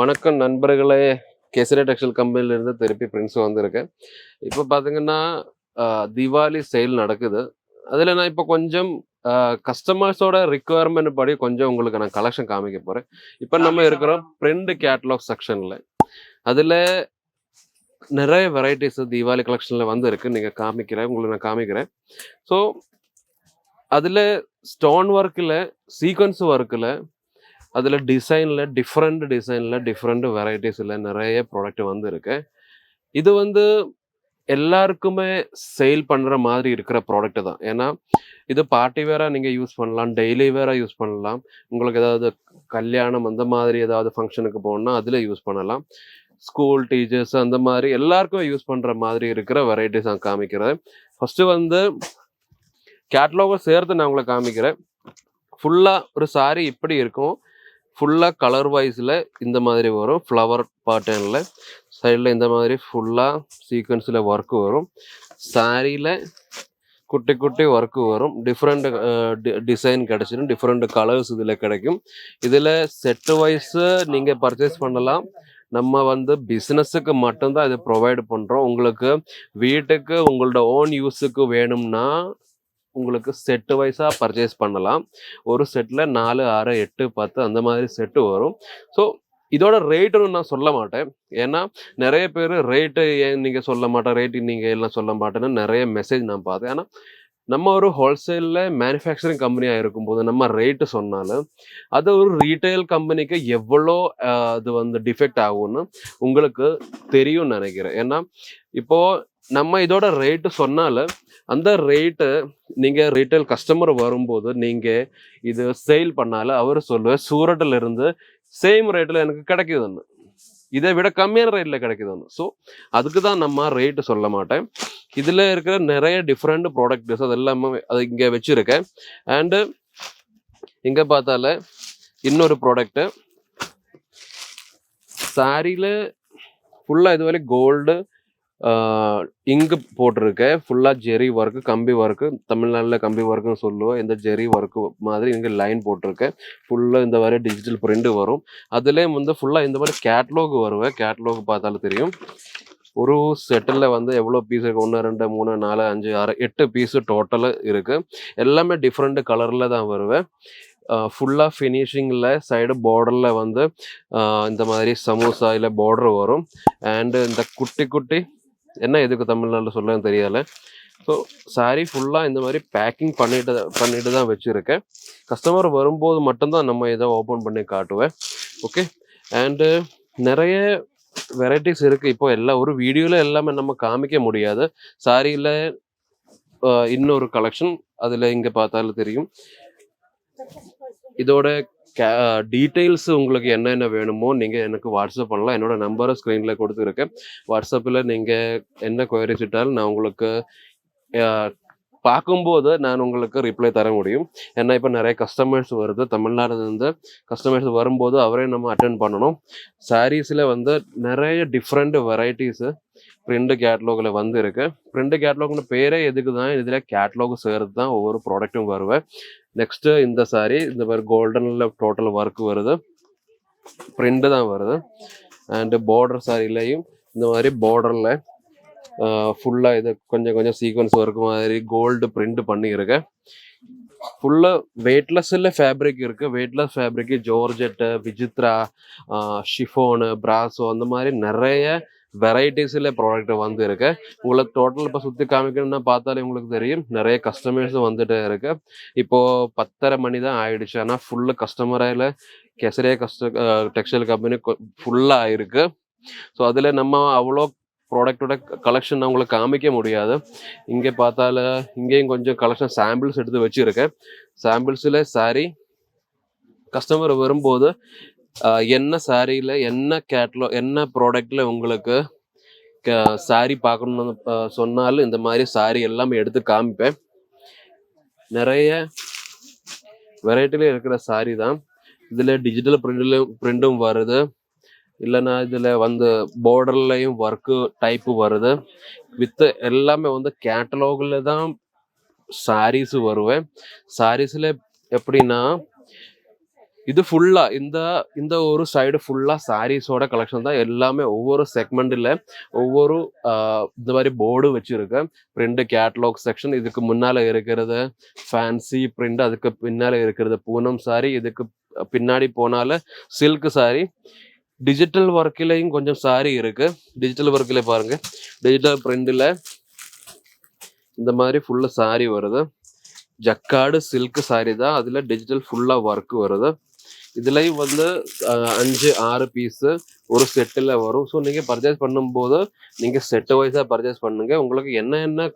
வணக்கம் நண்பர்களே. கேசரி டெக்ஸ்டைல் கம்பெனிலேருந்து திருப்பி பிரின்ஸ் வந்திருக்கேன். இப்போ பார்த்தீங்கன்னா தீபாவளி சேல் நடக்குது. அதில் நான் இப்போ கொஞ்சம் கஸ்டமர்ஸோட ரிக்குவயர்மெண்ட் படி கொஞ்சம் உங்களுக்கு நான் கலெக்ஷன் காமிக்க போகிறேன் இப்போ நம்ம இருக்கிறோம் பிரிண்ட் கேட்லாக் செக்ஷனில் அதில் நிறைய வெரைட்டிஸ் தீபாவளி கலெக்ஷனில் வந்து இருக்கு நீங்கள் காமிக்கிறேன் உங்களுக்கு நான் காமிக்கிறேன். ஸோ அதில் ஸ்டோன் ஒர்க்கில் சீக்வன்ஸ் ஒர்க்கில் அதில் டிசைனில் டிஃப்ரெண்ட் டிசைனில் டிஃப்ரெண்ட் வெரைட்டிஸில் நிறைய ப்ராடக்ட் வந்து இருக்கு இது வந்து எல்லாருக்குமே சேல் பண்ணுற மாதிரி இருக்கிற ப்ராடக்ட் தான். ஏன்னா இது பார்ட்டி வேராக நீங்கள் யூஸ் பண்ணலாம் டெய்லி வேராக யூஸ் பண்ணலாம். உங்களுக்கு ஏதாவது கல்யாணம் அந்த மாதிரி ஏதாவது ஃபங்க்ஷனுக்கு போகணுன்னா அதில் யூஸ் பண்ணலாம். ஸ்கூல் டீச்சர்ஸ் அந்த மாதிரி எல்லாருக்கும் யூஸ் பண்ணுற மாதிரி இருக்கிற வெரைட்டிஸ் நான் காமிக்கிறேன். ஃபஸ்ட்டு வந்து கேட்லாகை சேர்த்து நான் உங்களை காமிக்கிறேன். ஃபுல்லாக ஒரு சாரி இப்படி இருக்கும். ஃபுல்லாக கலர் வைஸில் இந்த மாதிரி வரும். ஃப்ளவர் பேட்டர்னில் சைடில் இந்த மாதிரி ஃபுல்லாக சீக்வன்ஸில் ஒர்க்கு வரும். சாரியில் குட்டி குட்டி ஒர்க்கு வரும். டிஃப்ரெண்ட் டிசைன் கிடச்சிடும் டிஃப்ரெண்ட் கலர்ஸ் இதில் கிடைக்கும். இதில் செட்டு வைஸு நீங்கள் பர்ச்சேஸ் பண்ணலாம். நம்ம வந்து பிஸ்னஸுக்கு மட்டும்தான் இதை ப்ரொவைட் பண்ணுறோம் உங்களுக்கு வீட்டுக்கு உங்களோட ஓன் யூஸுக்கு வேணும்னா உங்களுக்கு செட்டு வைஸாக பர்ச்சேஸ் பண்ணலாம். ஒரு செட்டில் நாலு ஆறு எட்டு பத்து அந்த மாதிரி செட்டு வரும். ஸோ இதோட ரேட்டுன்னு நான் சொல்ல மாட்டேன். ஏன்னா நிறைய பேர் ரேட்டு ஏன் நீங்கள் சொல்ல மாட்டேன் ரேட்டு நீங்கள் எல்லாம் சொல்ல மாட்டேன்னு நிறைய மெசேஜ் நான் பார்த்தேன் ஆனால் நம்ம ஒரு ஹோல்சேலில் மேனுஃபேக்சரிங் கம்பெனியாக இருக்கும்போது நம்ம ரேட்டு சொன்னாலும் அது ஒரு ரீட்டைல் கம்பெனிக்கு எவ்வளோ அது வந்து டிஃபெக்ட் ஆகும்னு உங்களுக்கு தெரியும்னு நினைக்கிறேன். ஏன்னா இப்போது நம்ம இதோட ரேட்டு சொன்னாலும் அந்த ரேட்டு நீங்கள் ரீட்டைல் கஸ்டமர் வரும்போது நீங்கள் இது சேல் பண்ணாலும் அவர் சொல்லுவார் சூரட்டில் இருந்து சேம் ரேட்டில் எனக்கு கிடைக்குதுன்னு. இதை விட கம்மியான ரேட்டில் கிடைக்குதுன்னு. ஸோ அதுக்கு தான் நம்ம ரேட்டு சொல்ல மாட்டேன். இதில் இருக்கிற நிறைய டிஃப்ரெண்ட் ப்ராடக்ட்ஸ் அது எல்லாமே அது இங்கே வச்சுருக்கேன். அண்டு இங்கே பார்த்தால இன்னொரு ப்ராடக்ட்டு சாரியில் ஃபுல்லாக இதுவரை கோல்டு இங்கு போட்டிருக்கேன் ஃபுல்லாக ஜெரி ஒர்க்கு கம்பி ஒர்க்கு தமிழ்நாட்டில் கம்பி ஒர்க்குன்னு சொல்லுவோம். இந்த ஜெரி ஒர்க்கு மாதிரி இங்கே லைன் போட்டிருக்கேன் ஃபுல்லாக இந்த மாதிரி டிஜிட்டல் பிரிண்ட்டு வரும். அதுலேயும் வந்து ஃபுல்லாக இந்த மாதிரி கேட்லாக் வருவேன் கேட்லாக் பார்த்தாலும் தெரியும். ஒரு செட்டில் வந்து எவ்வளோ பீஸ் இருக்குது ஒன்று ரெண்டு மூணு நாலு அஞ்சு ஆறு எட்டு பீஸு டோட்டலு இருக்குது எல்லாமே டிஃப்ரெண்ட் கலரில் தான் வருவேன் ஃபுல்லாக ஃபினிஷிங்கில் சைடு பார்டரில் வந்து இந்த மாதிரி சமோசா இல்லை பார்டர் வரும். அண்டு இந்த குட்டி குட்டி என்ன எதுக்கு தமிழ்நாட்டில் சொல்லன்னு தெரியல. ஸோ சாரி ஃபுல்லாக இந்த மாதிரி பேக்கிங் பண்ணிட்டு பண்ணிட்டு தான் வச்சுருக்கேன். கஸ்டமர் வரும்போது மட்டும்தான் நம்ம இதை ஓப்பன் பண்ணி காட்டுவேன். ஓகே அண்டு நிறைய வெரைட்டிஸ் இருக்குது இப்போ எல்லா ஒரு வீடியோவில் எல்லாமே நம்ம காமிக்க முடியாது. சாரியில் இன்னொரு கலெக்ஷன் அதில் இங்கே பார்த்தாலும் தெரியும். இதோட டீட்டெயில்ஸ் உங்களுக்கு என்னென்ன வேணுமோ நீங்கள் எனக்கு வாட்ஸ்அப் பண்ணலாம். என்னோட நம்பரை ஸ்க்ரீனில் கொடுத்துருக்கேன். வாட்ஸ்அப்பில் நீங்கள் என்ன கொயரிஸ் இட்டாலும் நான் உங்களுக்கு பார்க்கும்போது நான் உங்களுக்கு ரிப்ளை தர முடியும். ஏன்னா இப்போ நிறைய கஸ்டமர்ஸ் வருது. தமிழ்நாடுலேருந்து கஸ்டமர்ஸ் வரும்போது அவரே நம்ம அட்டென்ட் பண்ணணும். சாரீஸில் வந்து நிறைய டிஃப்ரெண்ட் வெரைட்டிஸு பிரிண்ட் கேட்லாகில் வந்து இருக்கு பிரிண்ட் கேட்லாக்னு பேரே எதுக்கு தான் இதில் கேட்லாக் சேர்த்து தான் ஒவ்வொரு ப்ராடக்ட்டும் வருவேன் நெக்ஸ்ட்டு இந்த சாரி இந்த மாதிரி கோல்டனில் டோட்டல் ஒர்க் வருது. ப்ரிண்ட்டு தான் வருது. அண்ட் பார்டர் சாரிலையும் இந்த மாதிரி பார்டரில் ஃபுல்லாக இது கொஞ்சம் கொஞ்சம் சீக்வன்ஸ் ஒர்க் மாதிரி கோல்டு பிரிண்ட் பண்ணியிருக்கேன் ஃபுல்லாக வெயிட்லெஸ்ஸில் ஃபேப்ரிக் இருக்குது weightless fabric georgette Vichitra chiffon brasso அந்த மாதிரி நிறைய வெரைட்டிஸில் ப்ராடக்ட் வந்து இருக்கு. உங்களுக்கு டோட்டல் இப்போ சுற்றி காமிக்கணும்னா பார்த்தாலே உங்களுக்கு தெரியும். நிறைய கஸ்டமர்ஸும் வந்துட்டு இருக்கு. இப்போ பத்தரை மணி தான் ஆயிடுச்சு. ஆனால் ஃபுல்லு கஸ்டமரில் கெசரியா கஸ்ட டெக்ஸ்டைல் கம்பெனி ஃபுல்லாக ஆயிருக்கு ஸோ அதில் நம்ம அவ்வளோ ப்ராடக்டோட கலெக்ஷன் உங்களுக்கு காமிக்க முடியாது. இங்கே பார்த்தால இங்கேயும் கொஞ்சம் கலெக்ஷன் சாம்பிள்ஸ் எடுத்து வச்சுருக்கேன். சாம்பிள்ஸில் சாரி கஸ்டமர் வரும்போது என்ன சாரியில் என்ன கேட்லோ என்ன ப்ராடக்டில் உங்களுக்கு சாரி பார்க்கணும்னு சொன்னாலும் இந்த மாதிரி சாரி எல்லாமே எடுத்து காமிப்பேன். நிறைய வெரைட்டில இருக்கிற சாரி தான். இதில் டிஜிட்டல் பிரிண்ட்லையும் பிரிண்டும் வருது. இல்லைன்னா இதில் வந்து பார்டர்லையும் ஒர்க்கு டைப்பு வருது. வித் எல்லாமே வந்து கேட்டலாகில் தான் சாரீஸ் வருவேன். சாரீஸில் எப்படின்னா இது ஃபுல்லா இந்த இந்த ஒரு சைடு ஃபுல்லா சாரீஸோட கலெக்ஷன் தான் எல்லாமே ஒவ்வொரு செக்மெண்ட்ல ஒவ்வொரு இந்த மாதிரி போர்டு வச்சிருக்கு. பிரிண்ட் கேட்லாக் செக்ஷன் இதுக்கு முன்னால இருக்கிறது ஃபேன்சி பிரிண்ட் அதுக்கு பின்னால இருக்கிறது பூனம் சாரி இதுக்கு பின்னாடி போனால சில்க் சாரி டிஜிட்டல் ஒர்க்கிலையும் கொஞ்சம் சாரி இருக்கு. டிஜிட்டல் ஒர்க்கில் பாருங்க. டிஜிட்டல் பிரிண்டில் இந்த மாதிரி ஃபுல்லாக சாரி வருது. ஜக்காடு சில்க் சாரி தான். அதில் டிஜிட்டல் ஃபுல்லாக ஒர்க் வருது. இதுலையும் வந்து அஞ்சு ஆறு பீஸு ஒரு செட்டில் வரும். ஸோ நீங்கள் பர்ச்சேஸ் பண்ணும்போது நீங்கள் செட்டு வைஸாக பர்ச்சேஸ் பண்ணுங்க. உங்களுக்கு என்ன என்ன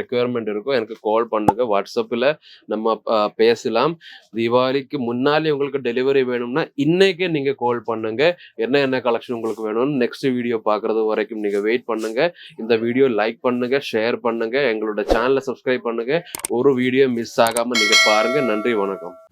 ரெக்குயர்மெண்ட் இருக்கோ எனக்கு கால் பண்ணுங்கள் வாட்ஸ்அப்பில் நம்ம பேசலாம். தீபாவளிக்கு முன்னாலே உங்களுக்கு டெலிவரி வேணும்னா இன்றைக்கே நீங்கள் கால் பண்ணுங்க. என்ன என்ன கலெக்ஷன் உங்களுக்கு வேணும்னு நெக்ஸ்ட் வீடியோ பார்க்குறது வரைக்கும் நீங்கள் வெயிட் பண்ணுங்கள் இந்த வீடியோ லைக் பண்ணுங்கள் ஷேர் பண்ணுங்க. எங்களோட சேனலை சப்ஸ்கிரைப் பண்ணுங்கள் ஒரு வீடியோ மிஸ் ஆகாமல் நீங்கள் பாருங்கள் நன்றி வணக்கம்.